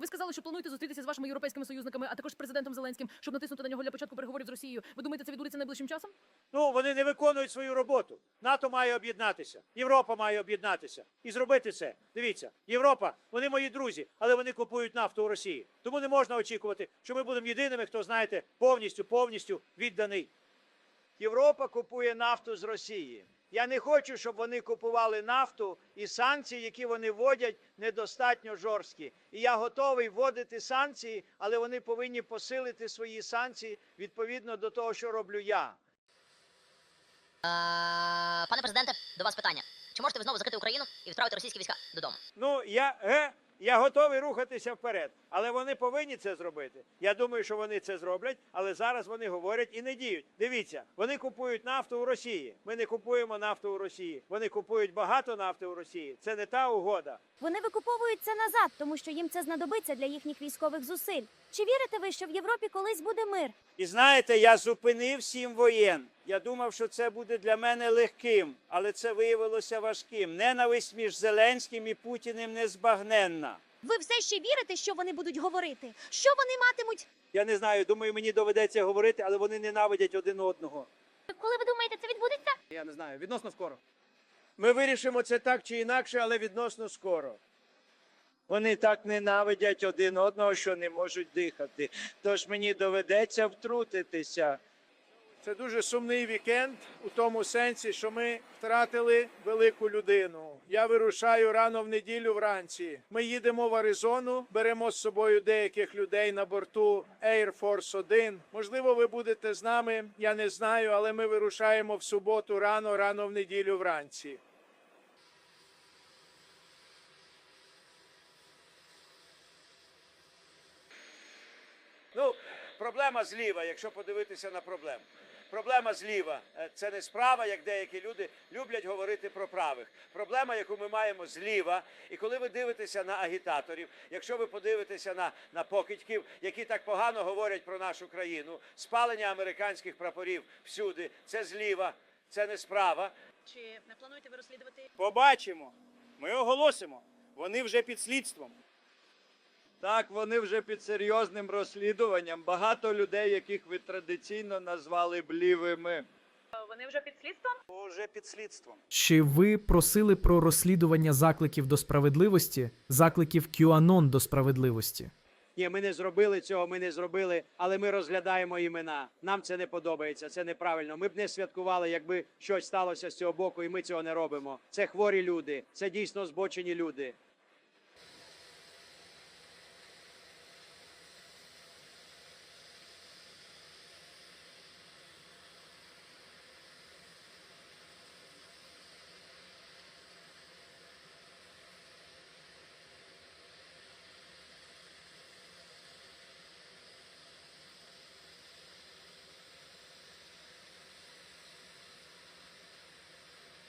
Ви сказали, що плануєте зустрітися з вашими європейськими союзниками, а також з президентом Зеленським, щоб натиснути на нього для початку переговорів з Росією. Ви думаєте, це відбудеться найближчим часом? Ну, вони не виконують свою роботу. НАТО має об'єднатися, Європа має об'єднатися і зробити це. Дивіться, Європа, вони мої друзі, але вони купують нафту у Росії. Тому не можна очікувати, що ми будемо єдиними, хто знаєте, повністю, повністю відданий. Європа купує нафту з Росії. Я не хочу, щоб вони купували нафту і санкції, які вони вводять, недостатньо жорсткі. І я готовий вводити санкції, але вони повинні посилити свої санкції відповідно до того, що роблю я. Е, Пане президенте, до вас питання. Чи можете ви знову закрити Україну і відправити російські війська додому? Ну, я, е, я готовий рухатися вперед, але вони повинні це зробити. Я думаю, що вони це зроблять, але зараз вони говорять і не діють. Дивіться, вони купують нафту у Росії. Ми не купуємо нафту у Росії. Вони купують багато нафти у Росії. Це не та угода. Вони викуповують це назад, тому що їм це знадобиться для їхніх військових зусиль. Чи вірите ви, що в Європі колись буде мир? І знаєте, я зупинив сім воєн. Я думав, що це буде для мене легким, але це виявилося важким. Ненависть між Зеленським і Путіним незбагненна. Ви все ще вірите, що вони будуть говорити? Що вони матимуть? Я не знаю, думаю, мені доведеться говорити, але вони ненавидять один одного. Коли ви думаєте, це відбудеться? Я не знаю, відносно скоро. Ми вирішимо це так чи інакше, але відносно скоро. Вони так ненавидять один одного, що не можуть дихати. Тож мені доведеться втрутитися. Це дуже сумний вікенд у тому сенсі, що ми втратили велику людину. Я вирушаю рано в неділю вранці. Ми їдемо в Аризону, беремо з собою деяких людей на борту Air Force 1. Можливо, ви будете з нами. Я не знаю, але ми вирушаємо в суботу рано, рано в неділю вранці. Ну, проблема зліва, якщо подивитися на проблему. Проблема зліва Е, це не справа, як деякі люди люблять говорити про правих. Проблема, яку ми маємо зліва, і коли ви дивитеся на агітаторів, якщо ви подивитеся на, на покидьків, які так погано говорять про нашу країну, спалення американських прапорів всюди, це зліва, це не справа. Чи не плануєте ви розслідувати? Побачимо. Ми оголосимо. Вони вже під слідством. Так, вони вже під серйозним розслідуванням. Багато людей, яких ви традиційно назвали блівими. Вони вже під слідством? Уже під слідством. Чи ви просили про розслідування закликів до справедливості, закликів QAnon до справедливості? Ні, ми не зробили цього, ми не зробили, але ми розглядаємо імена. Нам це не подобається, це неправильно. Ми б не святкували, якби щось сталося з цього боку, і ми цього не робимо. Це хворі люди, це дійсно збочені люди.